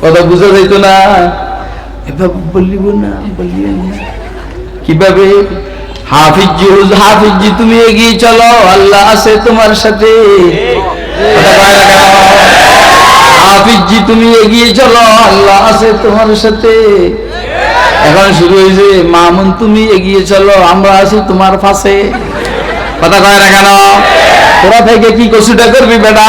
কথা বুঝা যাইতো না। এভাবে বলিব না বলিও কীভাবে? হাফিজ হাফিজ, তুমি এগিয়ে চলো, আল্লাহ আছে তোমার সাথে? হাফিজি, তুমি এগিয়ে চলো, আল্লাহ আছে তোমার সাথে। এখন শুরু হয়েছে, মামুন, তুমি এগিয়ে চলো, আমরা আছি তোমার পাশে। কথা কয় না কেন? তোরা থেকে কি কসুটা করবি বেটা?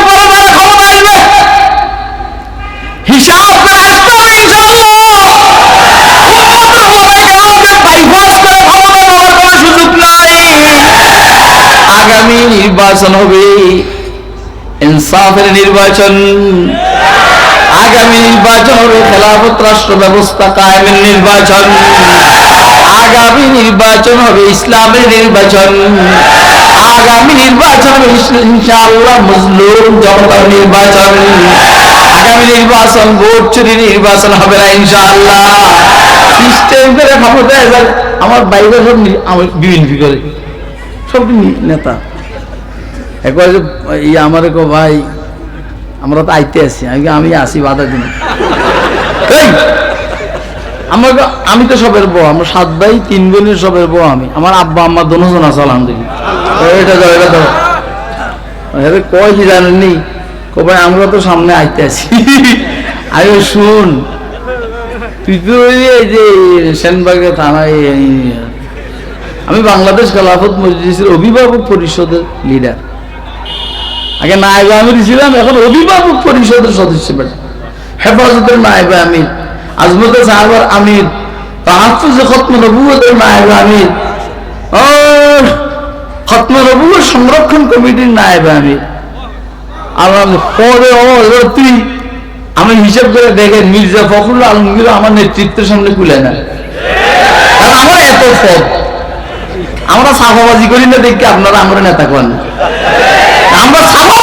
নির্বাচন হবে ইনসাফের নির্বাচন, আগামী নির্বাচন হবে খেলাফত রাষ্ট্র ব্যবস্থা কায়েমের নির্বাচন, আগামী নির্বাচন হবে ইসলামের নির্বাচন, আগামী নির্বাচন হবে ইনশাআল্লাহ মুসলিম জনতার নির্বাচন, আগামী নির্বাচন ভোট চুরি নির্বাচন হবে না ইনশাআল্লাহ। সিস্টেম করে ক্ষমতায় আমার বাইরে সব নি- আমার বিএনপি করে, সব নেতা। একবার যে এই আমার কো ভাই আমরা তো আইতে আছি আমি আমি আসি বাধা দিন? আমার আমি তো সবের বউ আমার সাত ভাই তিন বোনের সবের বউ আমি আমার আব্বা আম্মা দোনোজন আছে আলহামদুলিল্লাহ। এটা ধরো এটা ধরো। আরে কয় কি জানেননি কো ভাই আমরা তো সামনে আইতে আমি বলি, শুন তুই তো এই যে সেনবাগে থানায় আমি বাংলাদেশ খেলাফত মজলিসের অভিভাবক পরিষদের লিডার আগে নায়েবে আমির ছিলাম এখন অভিভাবক পরিষদের সদস্য বেটা। হেফাজতের নায়েবে আমির আজমতে সাহাবার আমির। তাহাফুজে খতম নবুয়তের নায়েবে আমির খতম নবুয় সংরক্ষণ কমিটির নায়েবে আমির আমার আমি হিসাব করে দেখেন, মির্জা ফখরুল আলমগীর আমার নেতৃত্বের সামনে কুলে না। আমার এত পদ। আমরা সাফাবাজি করি না দেখি আপনারা, আমরা নেতা করেন আমরা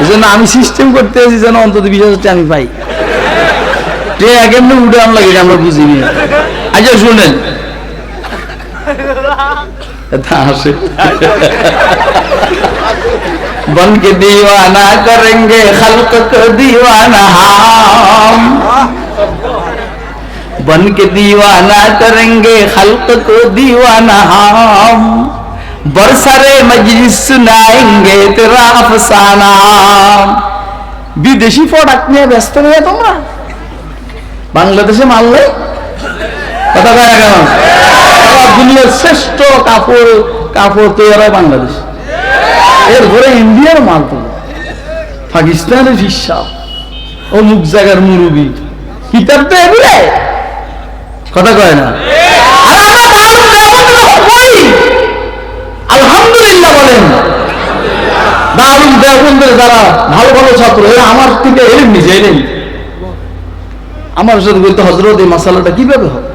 এই জন্য আমি সিস্টেম করতে আছি যেন অন্তত বিশ হাজার আমি পাই। ট্রে একেমনি উড়ান লাগে আমরা বুঝিনি আচ্ছা শুনেন। বনকে দিওয়ানা করেন دیوانہ کریں گے خلق کو دیوانہ ہم बरसरे मजलिस सुनाएंगे तेरा अफसाना বিদেশি প্রোডাক্ট নিয়ে ব্যস্ত হয়ে তোমরা বাংলাদেশে মারলে কথা কয় না কেন সারা দুনিয়ার শ্রেষ্ঠ কাপড় কাপড় তৈরি হয় বাংলাদেশ এরপরে ইন্ডিয়ার মাল তো পাকিস্তানের হিসাব অমুক জায়গার মুরুবি কিতাব তো এগুলো কথা কয় না যারা ভালো ভালো ছাত্র, এরা আমার থেকে এলেন নিজে এলেন আমার সাথে বলতে, হজরত, এই মশালাটা কীভাবে হবে?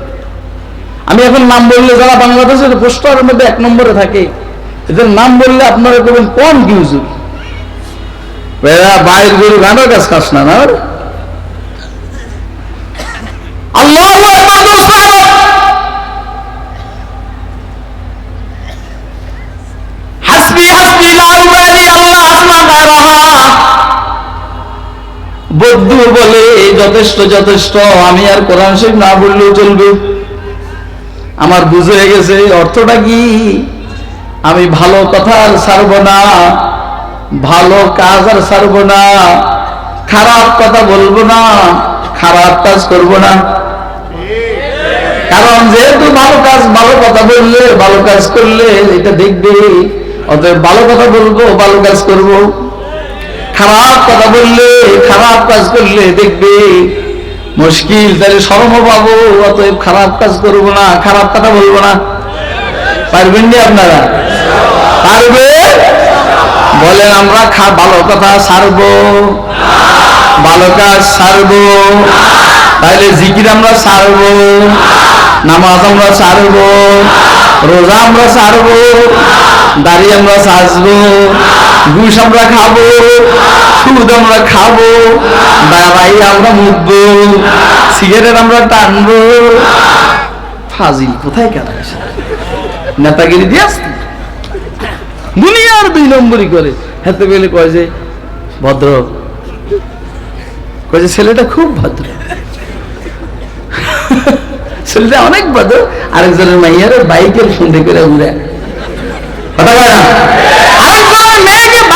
আমি এখন নাম বললে যারা বাংলাদেশের পোস্টারের মধ্যে এক নম্বরে থাকে, এদের নাম বললে আপনারা করবেন কোন কিউজুর বাইর গরু গানের কাজ খাস না না? যথেষ্ট যথেষ্ট। আমি আর কোরআন শরীফ না বললেও চলবে। আমার বুঝে গেছে অর্থটা কি? আমি ভালো কথা ছাড়বো না, ভালো কাজ আর ছাড়বো না, খারাপ কথা বলব না, খারাপ কাজ করব না। কারণ যেহেতু ভালো কাজ, ভালো কথা বললে, ভালো কাজ করলে এটা দেখবে, অতএব ভালো কথা বলব, ভালো কাজ করব। খারাপ কথা বললে, খারাপ কাজ করলে দেখবে মুশকিল, তাহলে শরম পাবো, অতএব খারাপ কাজ করব না, খারাপ কথা বলব না। পারবেন নি আপনারা? পারবে? বলেন, আমরা ভালো কথা ছাড়বো ভালো কাজ ছাড়বো তাহলে জিকির আমরা ছাড়বো নামাজ আমরা ছাড়বো রোজা আমরা ছাড়বো দাড়ি আমরা সাজবো। ঘুষ আমরা খাব, সুদ আমরা খাব, দাঁড়াই আমরা মুখবো সিগারেট আমরা টানবো। ফাজিল, কোথায় কেন নেতাগিরি দিয়ে আসতে দুনিয়ার দুই নম্বরই করে। হাতে গেলে কয় যে, ভদ্র। কয় যে, ছেলেটা খুব ভদ্র। ছেলেটা অনেক ভদ্র। আরেকজনের মাইয়ারে বাইকের সন্ধে করে ঘুরে। কথা কয় না? আরেকজনের মেয়েকে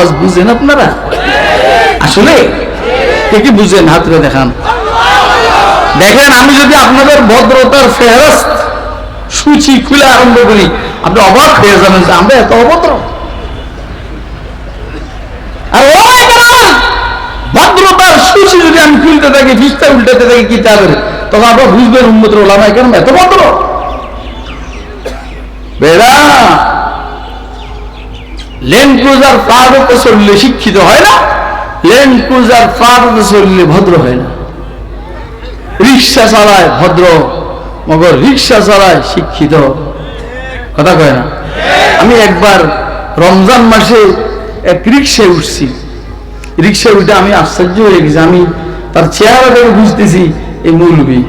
ওয়াজ বুঝেন আপনারা? আসলে? কে কি বুঝেন? হাতরে দেখান। দেখেন, আমি যদি আপনাদের ভদ্রতার ফেরস্ত সূচি খুলে আরম্ভ করি, আপনি অবাক হয়ে যাবেন যে আমরা এত অভদ্র। আর ভদ্রতার সূচি যদি আমি খুলতে থাকি ফিসটা উল্টাতে থাকি কিতাবের তখন আপনারা বুঝবেন উন্মত ওলামাই কেন এত ভদ্র। বেড়া ল্যান্ড ক্রুজার পাহাড়তে চললে শিক্ষিত হয় না ল্যান্ড ক্রুজার পাহাড়তে চললে ভদ্র হয় না। রিক্সা চালায় ভদ্র, মগর রিক্সা চালায় শিক্ষিত। কথা কয় না? আমি একবার রমজান মাসে এক রিক্সায় উঠছি। রিক্সায় উঠে আমি আশ্চর্য হয়ে গেছি। আমি তার চেহারা দেখে বুঝতেছি এই মৌলবী।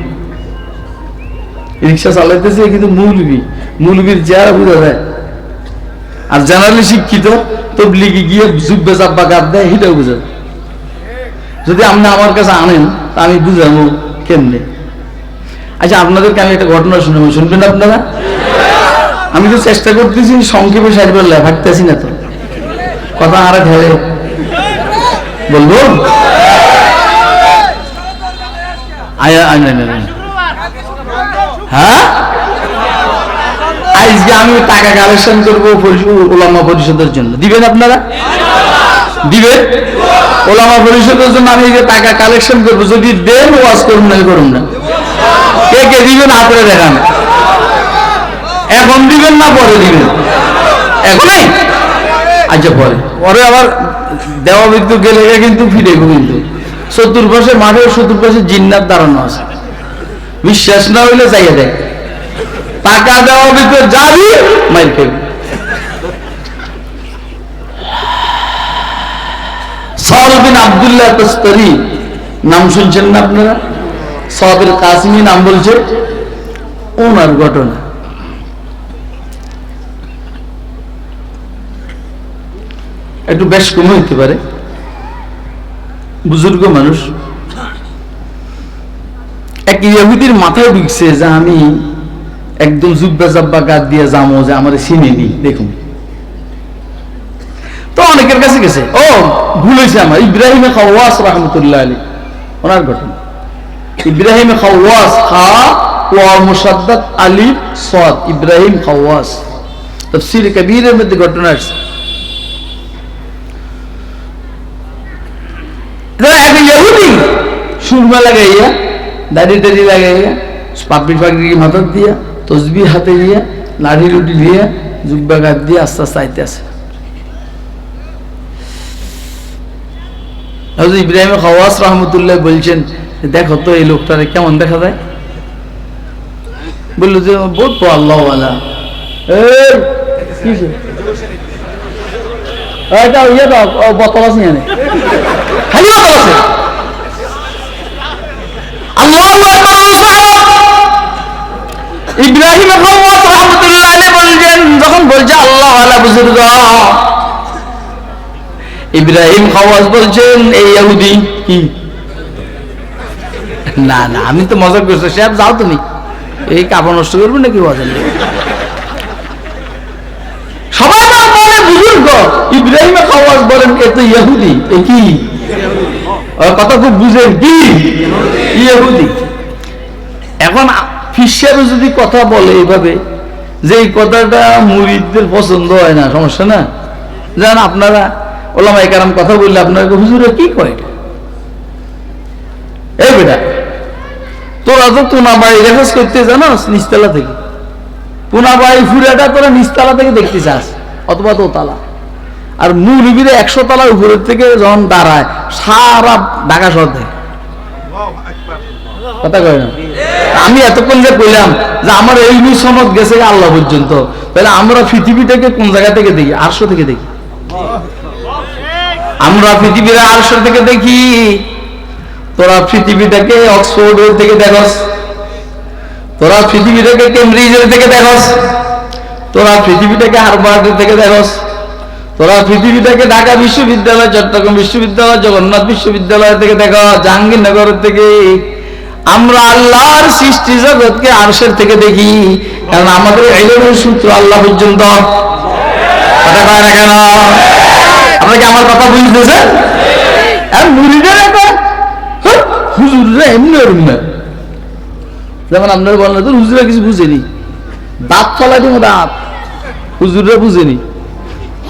রিক্সা চালাইতেছে কিন্তু মৌলবী। মৌলবীর চেহারা বোঝা যায় আর জেনারেলি শিক্ষিত তবলিগে গিয়ে জুব্বে চাব্বা গাদ দেয়, সেটাও বুঝে যদি আপনি আমার কাছে আনেন, তা আমি বুঝাবো কেমনে? আচ্ছা আপনাদেরকে আমি একটা ঘটনা শুনব, শুনবেন আপনারা? আমি তো চেষ্টা করতেছি, সংক্ষেপে সাজবার ভাবতেছি না তো। কথা আর ঢেলে বলব। হ্যাঁ? আজকে আমি টাকা কালেকশন করব ওলামা পরিষদের জন্য। দিবেন আপনারা? দিবেন? ওলামা পরিষদের জন্য আমি যে টাকা কালেকশন করব। যদি দেন, ওয়াজ করুন না করুন না। কে কে দিবেন, হাতে দেখান। এখন দিবেন না, পরে দিবেন? এখনই আচ্ছা পরে। পরে আবার দেওয়া বিদ্যুৎ গেলে কিন্তু ফিরে কিন্তু। চতুর্পাশে মাঠের চতুর্পাশে জিন্নার দাঁড়ানো আছে। বিশ্বাস না হইলে চাইয়া দেয় টাকা দেওয়া ভিতরে যাবি মাইর খেবি আবদুল্লাহ তস্তরি, নাম শুনছেন না আপনারা? নাম বলছে, ওনার ঘটনা। একটু বেশ কম হইতে পারে। বুজুর্গ মানুষ। এক ইহুদির মাথায় ঢুকছে যে আমি একদম জুব্বা জাব্বা গাদ দিয়ে জামো যে আমার চিনেনি দেখুন। তো অনেকের কাছে গেছে, ও, ভুল হয়েছে আমার। ইব্রাহিমে খাওয়াস রহমতুল্লাহ আলী ওনার ঘটনা। ইব্রাহিমে খাওয়াস খা ওয়া মুসাদ্দাদ আলী সদ। ইব্রাহিম খাওয়াস তফসির মধ্যে ঘটনা সুরমা লাগাইয়া, দাড়ি টাড়ি লাগাইয়া, পাপড়ি পাপড়ি মাথার দিয়া। তসবি হাতে দিয়া লাঠি লুটি দিয়া জুব্বা গাছ দিয়ে আস্তে আস্তে আইতে আসে হযরত ইব্রাহিম খাওয়াস রহমতুল্লাহ বলছেন যে দেখো তো এই লোকটারে কেমন দেখা যায়? বলল যে, বহুত তো আল্লাহ এটা ইয়ে দাও, ও বোতল আছে এখানে। খালি বোতল আছে? আল্লাহু আকবার। ইব্রাহিম বলছেন যখন বলছে আল্লাহ ইব্রাহিম বলছেন, এই ইহুদি, কি? না না, আমি তো মজা করছি, সাহেব, যাও তুমি। এই কাপড় নষ্ট করবে নাকি ওয়াজেন সবাই বলে, বুজুর্গ, ইব্রাহিম খাওয়াজ বলেন, এ তো ইহুদি, এ কি? কথা খুব বুঝেন, কি? ইহুদি। এখন ফিসারও যদি কথা বলে এইভাবে, যে এই কথাটা মুরিদদের পছন্দ হয় না, সমস্যা না? জান আপনারা ওলামা কারাম কথা বললে আপনাকে হুজুরে কি এটা? এই বেটা, তোরা তো তোনাবাড়ি রেফাস করতে জানোস নিচতলা থেকে। তোনাবাড়ি ফুরাটা তোরা নিচতলা থেকে দেখতে চাস অথবা দোতলা। আর মুরবিরে একশো তলার উপরের থেকে যখন দাঁড়ায়, সারা ঢাকা শহর দেখে। কথা কয় না? আমি এতক্ষণ যে কইলাম যে আমার এই সনদ গেছে আল্লাহ পর্যন্ত, তাহলে আমরা পৃথিবীটাকে কোন জায়গা থেকে দেখি? আটশো থেকে দেখি। আমরা পৃথিবীর আটশো থেকে দেখি। তোরা পৃথিবীটাকে অক্সফোর্ড থেকে দেখস। তোরা পৃথিবীটাকে কেমব্রিজের থেকে দেখস। তোরা পৃথিবীটাকে হারবার্ড থেকে দেখস। তোরা পৃথিবীটাকে ঢাকা বিশ্ববিদ্যালয়, চট্টগ্রাম বিশ্ববিদ্যালয়, জগন্নাথ বিশ্ববিদ্যালয় থেকে দেখো, জাহাঙ্গীরনগর থেকে। আমরা আল্লাহর সৃষ্টি জগৎকে আরশের থেকে দেখি। কারণ আমাদের এলেমের সূত্র আল্লাহ পর্যন্ত। কেন? আমার কথা বুঝতেছেন? আর মুড়িদের হুজুররা এমনি না। যেমন বলেন হুজুরা কিছু বুঝেনি। দাঁত ফলাই দিব দাঁত। হুজুররা বুঝেনি।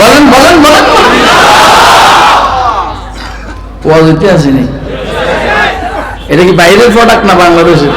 বলেন বলেন বলেন। পজিটিভ আসেনি এটা কি বাইরের প্রোডাক্ট না বাংলাদেশের?